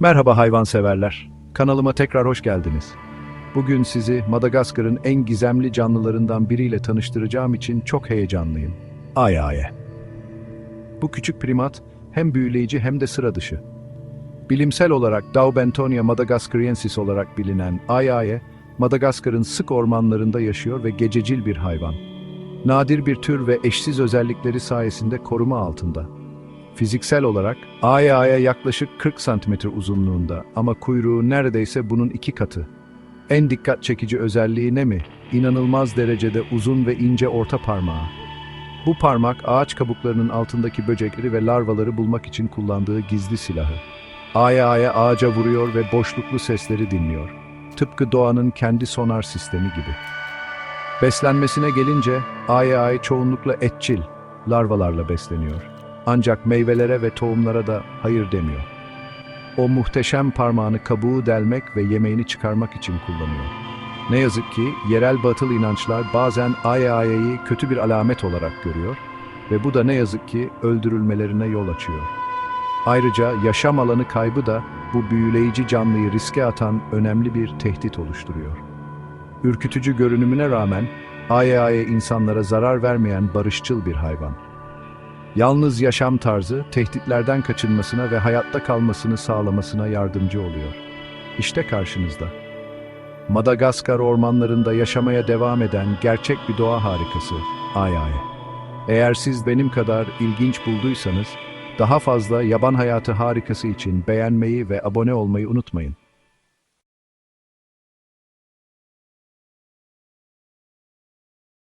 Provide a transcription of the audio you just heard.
Merhaba hayvanseverler. Kanalıma tekrar hoş geldiniz. Bugün sizi Madagaskar'ın en gizemli canlılarından biriyle tanıştıracağım için çok heyecanlıyım. Ayaye. Bu küçük primat hem büyüleyici hem de sıra dışı. Bilimsel olarak Daubentonia madagascariensis olarak bilinen Ayaye, Madagaskar'ın sık ormanlarında yaşıyor ve gececil bir hayvan. Nadir bir tür ve eşsiz özellikleri sayesinde koruma altında. Fiziksel olarak Ayaye yaklaşık 40 santimetre uzunluğunda ama kuyruğu neredeyse bunun iki katı. En dikkat çekici özelliği ne mi? İnanılmaz derecede uzun ve ince orta parmağı. Bu parmak ağaç kabuklarının altındaki böcekleri ve larvaları bulmak için kullandığı gizli silahı. Aya aya ağaca vuruyor ve boşluklu sesleri dinliyor. Tıpkı doğanın kendi sonar sistemi gibi. Beslenmesine gelince aya ay çoğunlukla etçil, larvalarla besleniyor. Ancak meyvelere ve tohumlara da hayır demiyor. O muhteşem parmağını kabuğu delmek ve yemeğini çıkarmak için kullanıyor. Ne yazık ki yerel batıl inançlar bazen aya ayayı kötü bir alamet olarak görüyor ve bu da ne yazık ki öldürülmelerine yol açıyor. Ayrıca yaşam alanı kaybı da bu büyüleyici canlıyı riske atan önemli bir tehdit oluşturuyor. Ürkütücü görünümüne rağmen Ayaye insanlara zarar vermeyen barışçıl bir hayvan. Yalnız yaşam tarzı tehditlerden kaçınmasına ve hayatta kalmasını sağlamasına yardımcı oluyor. İşte karşınızda. Madagaskar ormanlarında yaşamaya devam eden gerçek bir doğa harikası Ayaye. Eğer siz benim kadar ilginç bulduysanız daha fazla yaban hayatı harikası için beğenmeyi ve abone olmayı unutmayın.